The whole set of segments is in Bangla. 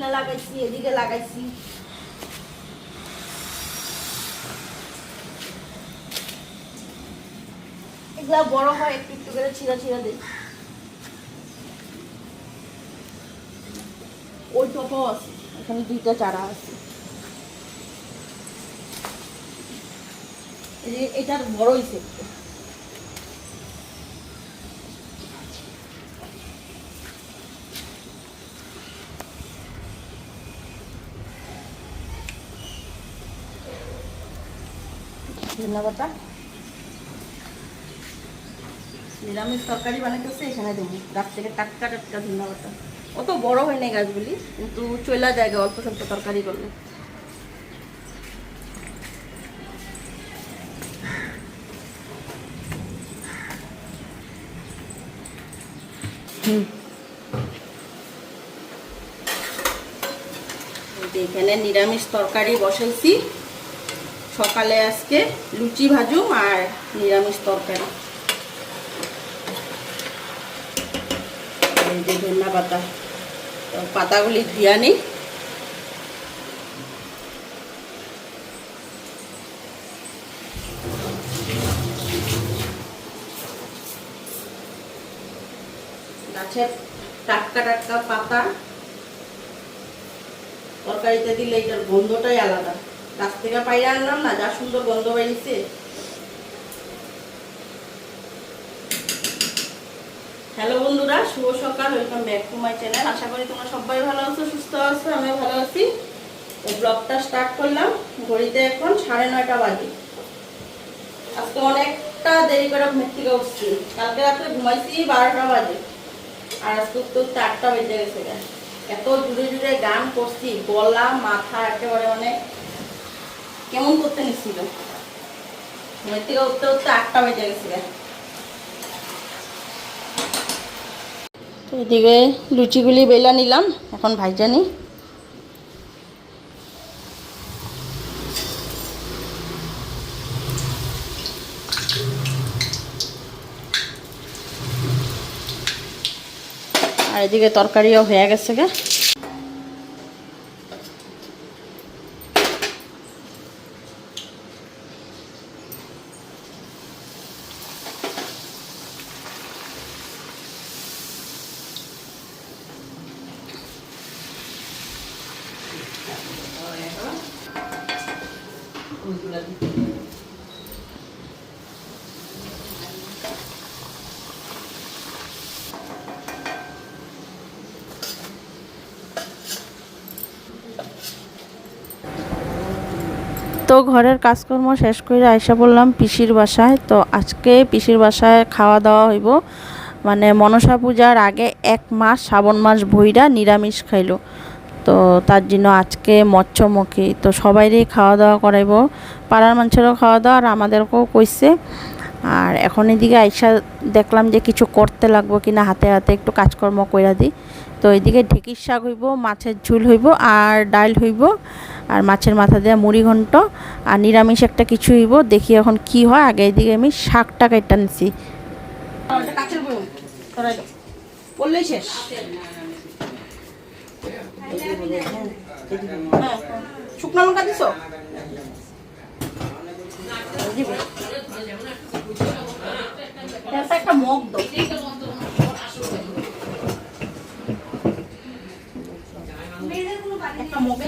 এখানে লাগাইছি, এদিকে লাগাইছি। এগুলা বড় হয়, একটু একটু করে ছিঁড়া ছিঁড়া দিই। ওই টপাও আছে, এখানে দুইটা চারা আছে। এটার বড় হয়েছে একটু ধন্যবাদটা। নিরামিষ তরকারি বানাইতেছে, এখানে দেবো গাছ থেকে টাটকা টাটকা ধন্যবাদটা। অত বড় হয় নাই গাছগুলি, কিন্তু চলা জায়গা অল্প স্বল্প তরকারি করলে। এখানে নিরামিষ তরকারি বসাইছি। সকালে আজকে লুচি ভাজুম আর নিরামিষ তরকারি। ধন্যা পাতা। পাতাগুলি ধুয়া নিই। গাছের টাটকা টাটকা পাতা। তরকারিতে দিলে এটার গন্ধটাই আলাদা। গাছ থেকে পাইরে আনলাম না, যা সুন্দর গন্ধ বেরিয়েছে। হ্যালো বন্ধুরা, শুভ সকাল welcome back to my channel আশা করি তোমরা সবাই ভালো আছো, সুস্থ আছো, আমিও ভালো আছি। ব্লগটা স্টার্ট করলাম, ঘড়িতে এখন সাড়ে নয়টা বাজে। আজকে অনেকটা দেরি করে ঘুম থেকে উঠছি। কালকে রাত্রে ঘুমাইছি বারোটা বাজে। আর আজকে উঠতে উঠতে আটটা বেজে গেছে। এত জুড়ে জুড়ে গান করছি, গলা, মাথা একেবারে মানে কেমন করতে নিচ্ছিল ঘুমের থেকে উঠতে উঠতে আটটা বেজে গেছে। গা। তো এদিকে লুচিগুলি বেলা নিলাম, এখন ভাইজানি আর এদিকে তরকারিও হয়ে গেছে গে। তো ঘরের কাজকর্ম শেষ করে আইসা বললাম পিসির বাসায়। তো আজকে পিসির বাসায় খাওয়া দাওয়া হইব। মানে মনসা পূজার আগে এক মাস, শ্রাবণ মাস ভইরা নিরামিষ খাইলো। তো তার জন্য আজকে মৎস্যমুখী তো সবাইরই খাওয়া দাওয়া করাইব। পাড়ার মানুষেরও খাওয়া দাওয়া আর আমাদেরকেও কইছে। আর এখন এদিকে আইসা দেখলাম যে কিছু করতে লাগবো কিনা, হাতে হাতে একটু কাজকর্ম কইরা দিই। তো এদিকে ঢেঁকির শাক হইব, মাছের ঝুল হইব আর ডাল হইব আর মাছের মাথা দেওয়া মুড়ি ঘন্ট আর নিরামিষ একটা কিছু হইব, দেখি এখন কি হয়। আগে এদিকে আমি শাকটা কেটে নিছি। শুকনো লঙ্কা দিছো? একটা মগ দাও একটা মগে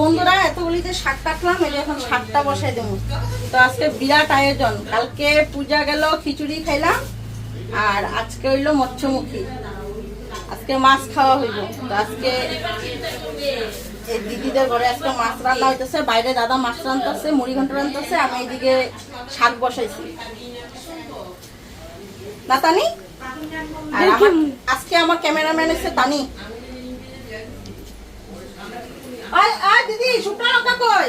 বন্ধুরা এতগুলিতে শাক কাটলাম, এই এখন শাকটা বসাই দেবো। তো আজকে বিরাট আয়োজন, কালকে পূজা গেল, খিচুড়ি খাইলাম আর আজকে হইল মৎস্যমুখী। আজকে মাছ খাওয়া হইব। তো আজকে দিদিদের ঘরে আজকে মাছ রান্না হইতেছে বাইরে দাদা মাছ রান্নতেছে মুড়ি ঘন্ট আমি এইদিকে শাক বসাইছি। না তানি? আর আজকে আমার ক্যামেরাম্যান এসে তানি। আয় আয় দিদি শুকনো লঙ্কা কই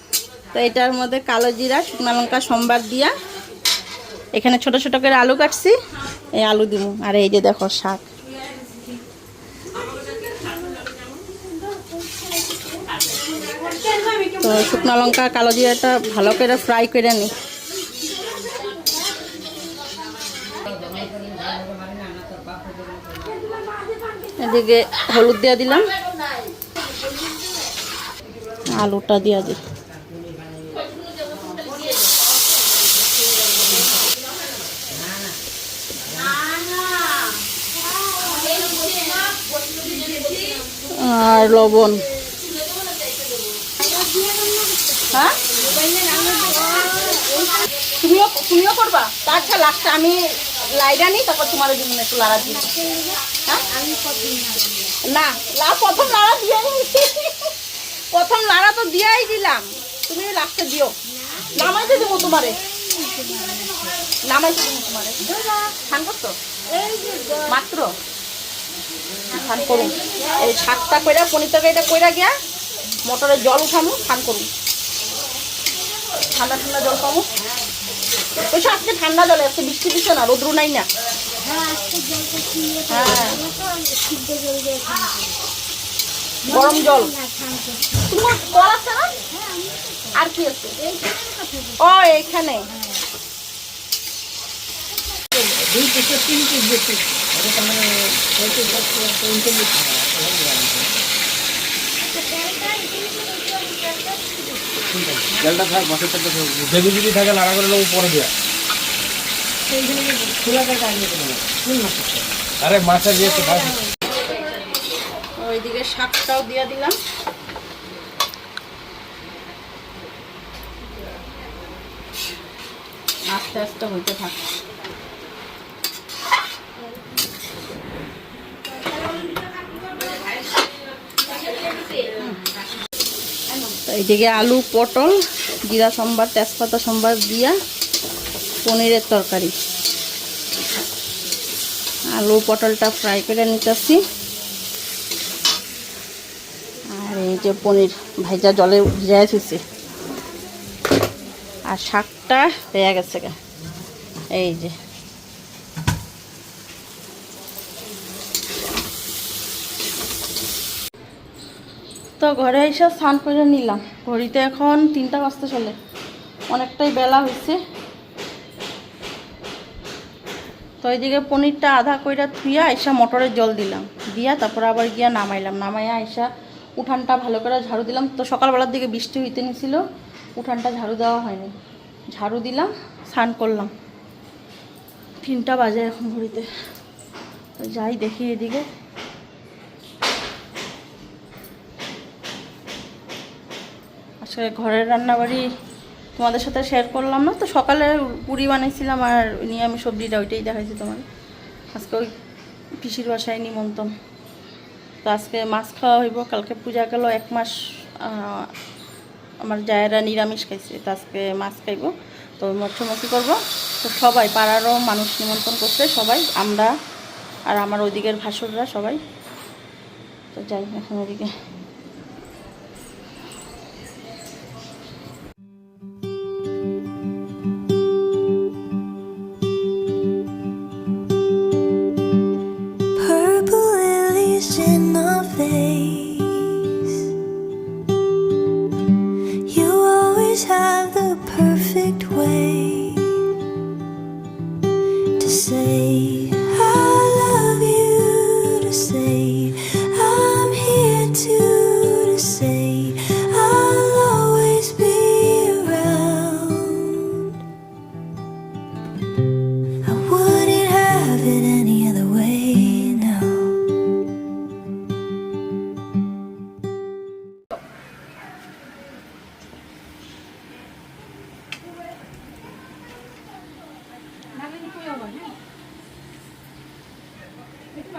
তো এটার মধ্যে কালো জিরা, শুকনো লঙ্কা, সোমবার দিয়া। এখানে ছোট ছোট করে আলু কাটছি। এই আলু দিব আর এই যে দেখো শাক। তো শুকনো লঙ্কা, কালো জিরাটা ভালো করে ফ্রাই করে নিই এদিকে হলুদ দিয়ে দিলাম। আলুটা দিয়া দিই আর লবণ। হ্যাঁ? তুমিও তুমিও করবা? আচ্ছা লাস্টে আমি লাইডা নিই, তারপর হ্যাঁ? না প্রথম দিয়ে প্রথম তো দিলাম। তুমি লাস্টে দিও। দেবো তোমারে। মাত্র? খান করুন। এই কইরা কইরা গিয়া মোটরে জল উঠামু খান করুন। ঠান্ডা ঠান্ডা জল পাবো ওই আজকে ঠান্ডা জলে, আজকে বৃষ্টি দিচ্ছে না, রোদ্রু নাই না? হ্যাঁ। গরম জল। তোমার কল আছে না? আর কি আছে? ও এখানে জলটা থাক মাছের তেলটা থাক। যদি থাকে, লাড়া করে নেব, পরে দেওয়া আরে মাছের দিয়ে একটু ভাজ। ওইদিকে শাকটাও দিয়ে দিলাম। আস্তে আস্তে হইতে থাক। এইদিকে আলু, পটল, জিরা সম্বার, তেজপাতা সম্বার দিয়া পনিরের তরকারি। আলু, পটলটা ফ্রাই করে নিতেছি। আর এই যে পনির ভাইজা জলে ভিজাই থুইছে। আর শাকটা হয়ে গেছে এই যে। তো ঘরে এসে স্নান করে নিলাম। ঘড়িতে এখন তিনটা বাজতে চলে। অনেকটাই বেলা হয়েছে। তো এইদিকে পনিরটা আধা কইরা থুইয়া আইসা মটরের জল দিলাম। দিয়া তারপর আবার গিয়া নামাইলাম। নামাইয়া আইসা উঠানটা ভালো করে ঝাড়ু দিলাম। তো সকালবেলার দিকে বৃষ্টি হইতে নিছিল। উঠানটা ঝাড়ু দেওয়া হয়নি। ঝাড়ু দিলাম, স্নান করলাম। তিনটা বাজে এখন ঘড়িতে। যাই দেখি এদিকে। আসলে ঘরের রান্নাবাড়ি তোমাদের সাথে শেয়ার করলাম না। তো সকালে পুরি বানিয়েছিলাম আর নিয়ে আমি সবজিটা ওইটাই দেখাইছি তোমার আজকে ওই পিসির বাসায় নিমন্ত্রণ। তো আজকে মাছ খাওয়া হইব, কালকে পূজা গেল, এক মাস আমার জায়েরা নিরামিষ খাইছে। তো আজকে মাছ খাইব। তো মৎস্যমুখী করব। তো সবাই, পাড়ারও মানুষ নিমন্ত্রণ করছে, সবাই, আমরা আর আমার ওইদিকের ভাসুররা সবাই। তো যাই, এখন ওদিকে।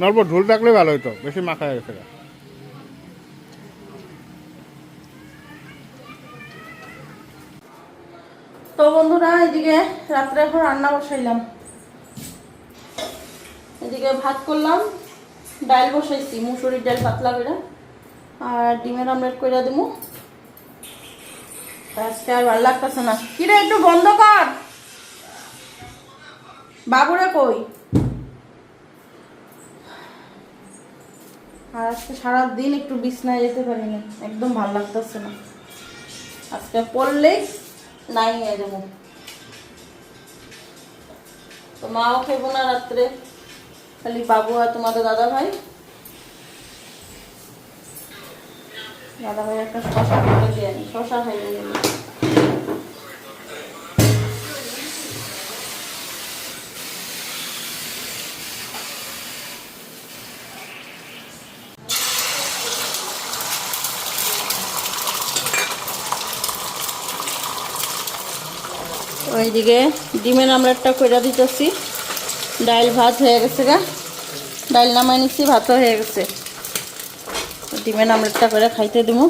নর্ব ঝোল রাখলে ভালো হতো বেশি মাখা হয়ে গেছে তো বন্ধুরা, এদিকে রাত্রে এখন রান্না বসাইলাম। এদিকে ভাত করলাম, ডাল বসাইছি, মুসুরির ডাল পাতলা করে, আর ডিমের আমলেট করে দেবো আজকে আর ভালো লাগতেছে না। কিরে, একটু বন্ধ কর। বাবুরে কই? আর আজকে সারাদিন একটু বিছনায় যেতে পারিনি, একদম ভালো লাগতেছে না। আজকে পড়লেই নাই নিয়ে যাব। তো মাও খেবো না রাত্রে, খালি বাবু আর তোমাদের দাদা ভাই। দাদা ভাই একটা শশা করে দিয়ে শশা খাইবে গেলে ওইদিকে ডিমের আমলেটটা কইরা দিতেছি। ডাইল ভাত হয়ে গেছে গা। ডাইল নামাই নিচ্ছি ভাতও হয়ে গেছে। ডিমের আমলেটটা করে খাইতে দিব